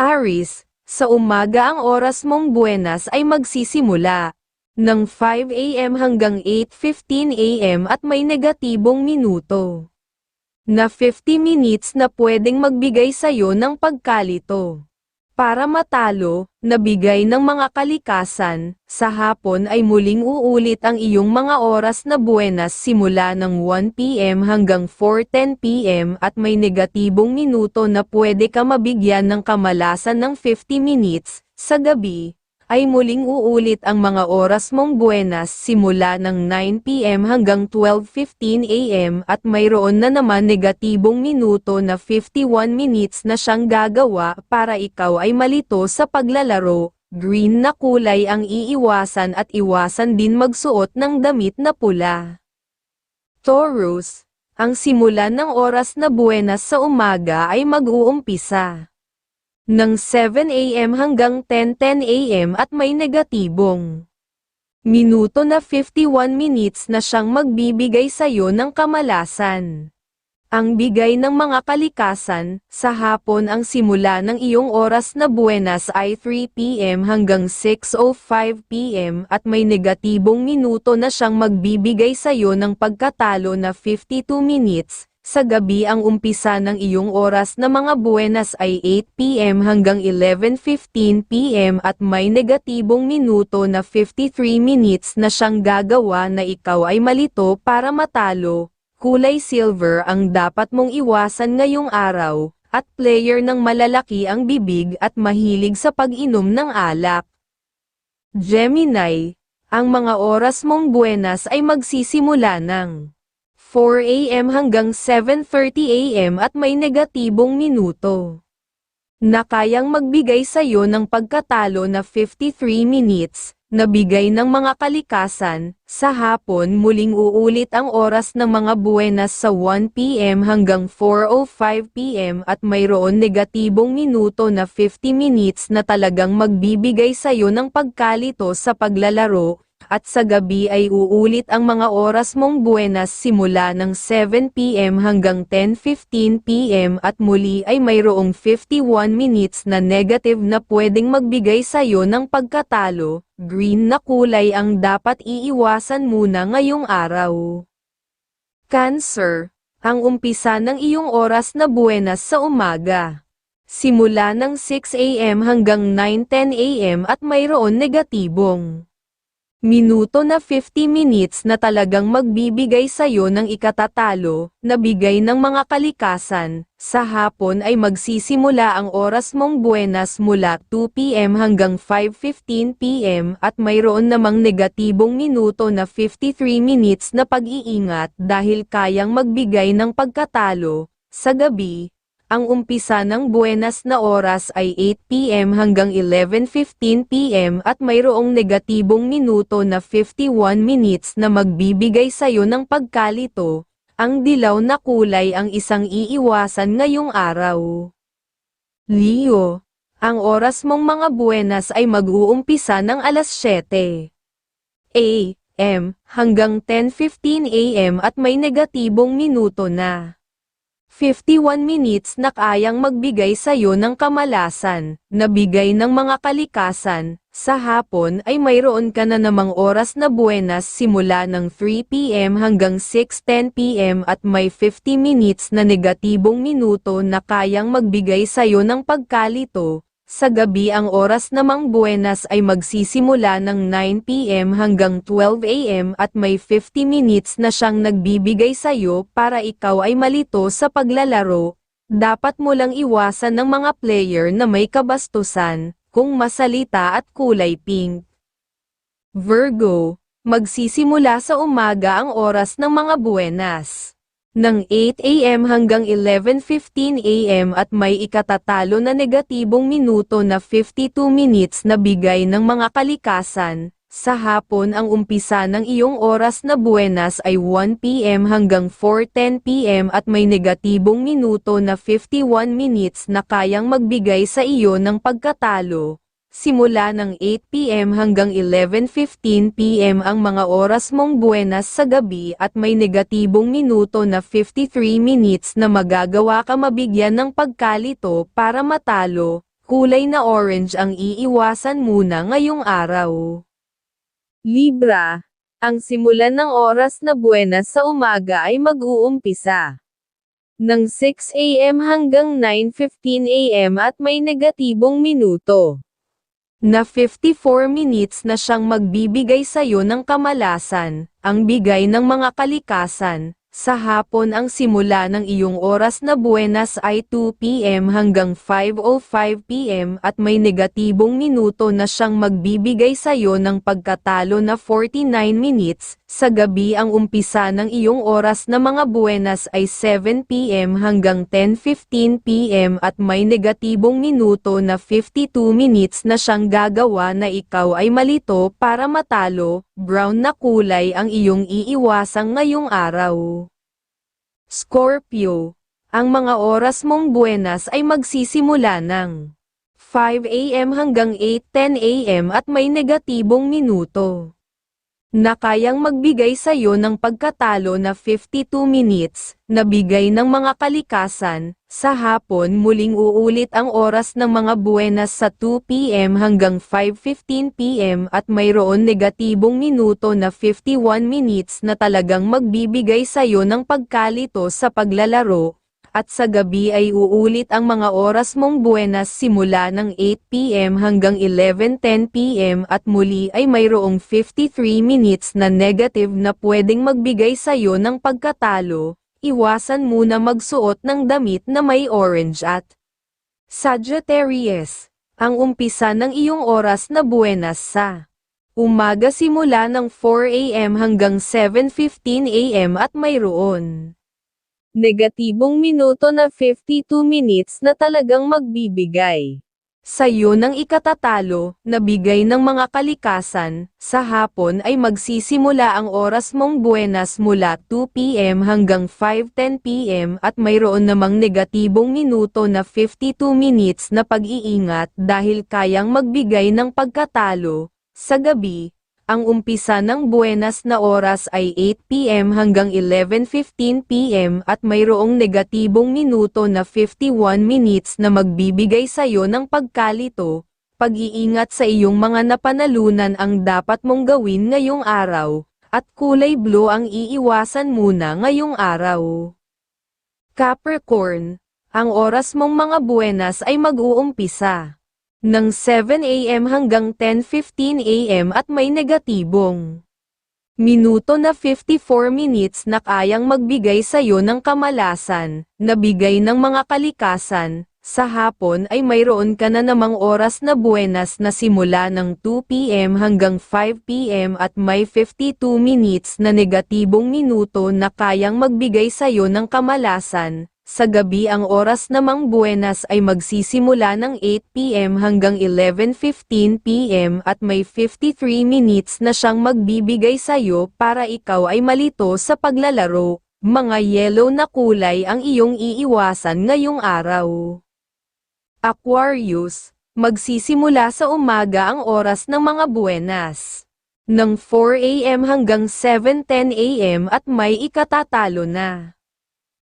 Aris, sa umaga ang oras mong buenas ay magsisimula ng 5 a.m. hanggang 8.15 a.m. at may negatibong minuto na 50 minutes na pwedeng magbigay sa'yo ng pagkalito. Para matalo, nabigay ng mga kalikasan, sa hapon ay muling uulit ang iyong mga oras na buenas simula ng 1pm hanggang 4.10pm at may negatibong minuto na pwede ka mabigyan ng kamalasan ng 50 minutes, sa gabi, ay muling uulit ang mga oras mong buenas simula ng 9pm hanggang 12.15am at mayroon na naman negatibong minuto na 51 minutes na siyang gagawa para ikaw ay malito sa paglalaro. Green na kulay ang iiwasan at iwasan din magsuot ng damit na pula. Taurus, ang simulan ng oras na buenas sa umaga ay mag-uumpisa ng 7 a.m. hanggang 10:10 a.m. at may negatibong minuto na 51 minutes na siyang magbibigay sa'yo ng kamalasan. Ang bigay ng mga kalikasan, sa hapon ang simula ng iyong oras na buenas ay 3pm hanggang 6.05pm at may negatibong minuto na siyang magbibigay sa'yo ng pagkatalo na 52 minutes, sa gabi ang umpisa ng iyong oras na mga buenas ay 8pm hanggang 11.15pm at may negatibong minuto na 53 minutes na siyang gagawa na ikaw ay malito para matalo. Kulay silver ang dapat mong iwasan ngayong araw, at player ng malalaki ang bibig at mahilig sa pag-inom ng alak. Gemini, ang mga oras mong buenas ay magsisimula ng 4 a.m. hanggang 7.30 a.m. at may negatibong minuto. Na kayang magbigay sa iyo ng pagkatalo na 53 minutes, na bigay ng mga kalikasan, sa hapon muling uulit ang oras ng mga buenas sa 1pm hanggang 4.05pm at mayroon negatibong minuto na 50 minutes na talagang magbibigay sa iyo ng pagkalito sa paglalaro, at sa gabi ay uulit ang mga oras mong buenas simula ng 7pm hanggang 10.15pm at muli ay mayroong 51 minutes na negative na pwedeng magbigay sa'yo ng pagkatalo, green na kulay ang dapat iiwasan muna ngayong araw. Cancer, ang umpisa ng iyong oras na buenas sa umaga. Simula ng 6am hanggang 9.10 am at mayroon negatibong minuto na 50 minutes na talagang magbibigay sa'yo ng ikatatalo, na bigay ng mga kalikasan, sa hapon ay magsisimula ang oras mong buenas mula 2pm hanggang 5.15pm at mayroon namang negatibong minuto na 53 minutes na pag-iingat dahil kayang magbigay ng pagkatalo, sa gabi, ang umpisa ng buenas na oras ay 8pm hanggang 11.15pm at mayroong negatibong minuto na 51 minutes na magbibigay sa'yo ng pagkalito. Ang dilaw na kulay ang isang iiwasan ngayong araw. Leo, ang oras mong mga buenas ay mag-uumpisa ng alas 7 a.m. hanggang 10.15 a.m. at may negatibong minuto na 51 minutes na kayang magbigay sa'yo ng kamalasan, na bigay ng mga kalikasan, sa hapon ay mayroon ka na namang oras na buenas simula ng 3pm hanggang 6.10pm at may 50 minutes na negatibong minuto na kayang magbigay sa'yo ng pagkalito, sa gabi ang oras namang buenas ay magsisimula ng 9pm hanggang 12am at may 50 minutes na siyang nagbibigay sa'yo para ikaw ay malito sa paglalaro. Dapat mo lang iwasan ng mga player na may kabastusan, kung masalita at kulay pink. Virgo, magsisimula sa umaga ang oras ng mga buenas ng 8 a.m. hanggang 11.15 a.m. at may ikatatalo na negatibong minuto na 52 minutes na bigay ng mga kalikasan. Sa hapon ang umpisa ng iyong oras na buenas ay 1 p.m. hanggang 4.10 p.m. at may negatibong minuto na 51 minutes na kayang magbigay sa iyo ng pagkatalo. Simula ng 8pm hanggang 11.15pm ang mga oras mong buenas sa gabi at may negatibong minuto na 53 minutes na magagawa ka mabigyan ng pagkalito para matalo. kulay na orange ang iiwasan muna ngayong araw. Libra, ang simulan ng oras na buenas sa umaga ay mag-uumpisa ng 6 a.m. hanggang 9.15 a.m. at may negatibong minuto na 54 minutes na siyang magbibigay sa'yo ng kamalasan, ang bigay ng mga kalikasan. Sa hapon ang simula ng iyong oras na buenas ay 2 p.m. hanggang 5.05 p.m. at may negatibong minuto na siyang magbibigay sa'yo ng pagkatalo na 49 minutes. Sa gabi ang umpisa ng iyong oras na mga buenas ay 7 p.m. hanggang 10.15 p.m. at may negatibong minuto na 52 minutes na siyang gagawa na ikaw ay malito para matalo, brown na kulay ang iyong iiwasang ngayong araw. Scorpio, ang mga oras mong buenas ay magsisimula ng 5 a.m. hanggang 8.10 a.m. at may negatibong minuto na kayang magbigay sa iyo ng pagkatalo na 52 minutes, na bigay ng mga kalikasan, sa hapon muling uulit ang oras ng mga buenas sa 2 p.m. hanggang 5.15 p.m. at mayroon negatibong minuto na 51 minutes na talagang magbibigay sa iyo ng pagkalito sa paglalaro, at sa gabi ay uulit ang mga oras mong buenas simula ng 8pm hanggang 11.10pm at muli ay mayroong 53 minutes na negative na pwedeng magbigay sa'yo ng pagkatalo, iwasan muna magsuot ng damit na may orange at Sagittarius, ang umpisa ng iyong oras na buenas sa umaga simula ng 4am hanggang 7.15am at mayroon negatibong minuto na 52 minutes na talagang magbibigay. Sa'yo ng ikatatalo, na bigay ng mga kalikasan, sa hapon ay magsisimula ang oras mong buenas mula 2pm hanggang 5.10pm at mayroon namang negatibong minuto na 52 minutes na pag-iingat dahil kayang magbigay ng pagkatalo, sa gabi, ang umpisa ng buenas na oras ay 8pm hanggang 11.15pm at mayroong negatibong minuto na 51 minutes na magbibigay sa'yo ng pagkalito, pag-iingat sa iyong mga napanalunan ang dapat mong gawin ngayong araw, at kulay blue ang iiwasan muna ngayong araw. Capricorn, ang oras mong mga buenas ay mag-uumpisa ng 7 a.m. hanggang 10.15 a.m. at may negatibong minuto na 54 minutes na kayang magbigay sa iyo ng kamalasan, na bigay ng mga kalikasan, sa hapon ay mayroon ka na namang oras na buenas na simula ng 2pm hanggang 5pm at may 52 minutes na negatibong minuto na kayang magbigay sa iyo ng kamalasan, sa gabi ang oras namang buenas ay magsisimula ng 8pm hanggang 11.15pm at may 53 minutes na siyang magbibigay sa'yo para ikaw ay malito sa paglalaro. Mga yellow na kulay ang iyong iiwasan ngayong araw. Aquarius, magsisimula sa umaga ang oras ng mga buenas. Ng 4am hanggang 7.10 am at may ikatatalo na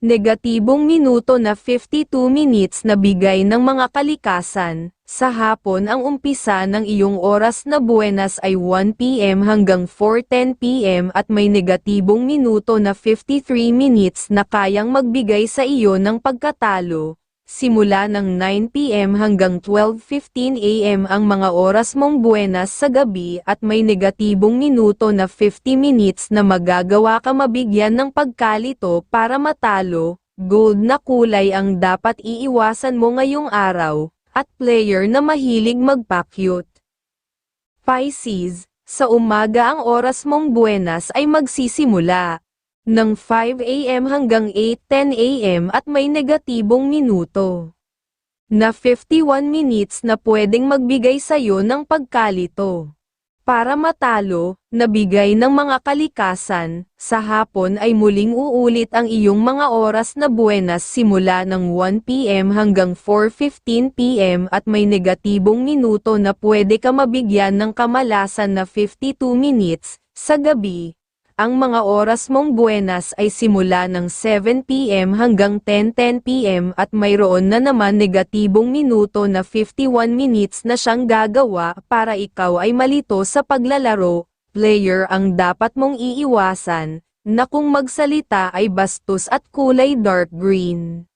negatibong minuto na 52 minutes na bigay ng mga kalikasan, sa hapon ang umpisa ng iyong oras na buenas ay 1pm hanggang 4.10pm at may negatibong minuto na 53 minutes na kayang magbigay sa iyo ng pagkatalo, simula ng 9pm hanggang 12.15am ang mga oras mong buenas sa gabi at may negatibong minuto na 50 minutes na magagawa ka mabigyan ng pagkalito para matalo, gold na kulay ang dapat iiwasan mo ngayong araw, at player na mahilig magpakyut. Pisces, sa umaga ang oras mong buenas ay magsisimula ng 5 a.m. hanggang 8.10 a.m. at may negatibong minuto na 51 minutes na pwedeng magbigay sa'yo ng pagkalito. Para matalo, nabigay ng mga kalikasan, sa hapon ay muling uulit ang iyong mga oras na buenas simula ng 1pm hanggang 4.15pm at may negatibong minuto na pwede ka mabigyan ng kamalasan na 52 minutes, sa gabi, Ang mga oras mong buenas ay simula ng 7pm hanggang 10.10pm at mayroon na naman negatibong minuto na 51 minutes na siyang gagawa para ikaw ay malito sa paglalaro. Player ang dapat mong iiwasan, na kung magsalita ay bastos at kulay dark green.